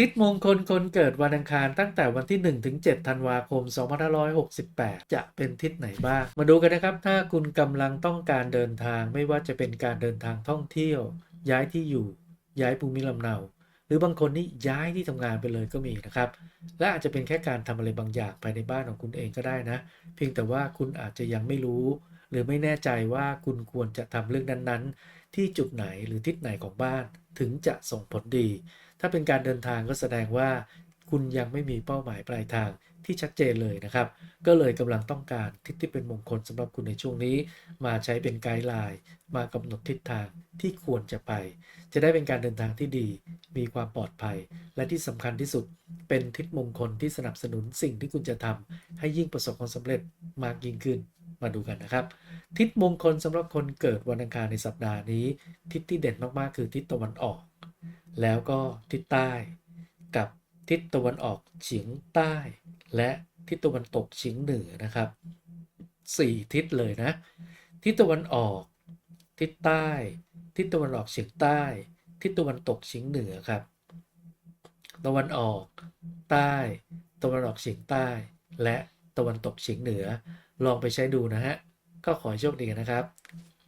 ทิศมงคลคนเกิดวันอังคารตั้งแต่วันที่ 1 ถึง 7 ธันวาคม 2568 จะเป็นทิศไหนบ้าง มาดูกันนะครับ ถ้าคุณกำลังต้องการเดินทางไม่ว่าจะเป็นการเดินทางท่องเที่ยว ย้ายที่อยู่ ย้ายภูมิลำเนา หรือบางคนนี่ย้ายที่ทำงานไปเลยก็มีนะครับ และอาจจะเป็นแค่การทำอะไรบางอย่างภายในบ้านของคุณเองก็ได้นะ เพียงแต่ว่าคุณอาจจะยังไม่รู้ หรือไม่แน่ใจว่าคุณควรจะทำเรื่องนั้นๆ ที่จุดไหนหรือทิศไหนของบ้านถึงจะส่งผลดี ถ้าเป็นการเดินทางก็แสดงว่า คุณยังไม่มีเป้าหมายปลายทางที่ชัดเจนเลยนะครับ ก็เลยกำลังต้องการทิศที่เป็นมงคลสำหรับคุณในช่วงนี้ มาใช้เป็นไกด์ไลน์มากำหนดทิศทางที่ควรจะไป จะได้เป็นการเดินทางที่ดี มีความปลอดภัย และที่สำคัญที่สุด เป็นทิศมงคลที่สนับสนุนสิ่งที่คุณจะทำให้ยิ่งประสบความสำเร็จมากยิ่งขึ้น มาดูกันนะครับ ทิศมงคลสำหรับคนเกิดวันอังคารในสัปดาห์นี้ ทิศที่เด่นมากๆ คือทิศตะวันออก แล้วก็ทิศใต้ กับทิศตะวันออกเฉียงใต้ และทิศตะวันตกเฉียงเหนือนะครับสี่ทิศเลยนะ ทิศตะวันออก ทิศใต้ ทิศตะวันออกเฉียงใต้ ทิศตะวันตกเฉียงเหนือครับ ตะวันออก ใต้ ตะวันออกเฉียงใต้ และ ตะวันตกเฉียงเหนือ ลองไปใช้ดูนะฮะ ก็ขอให้โชคดีนะครับ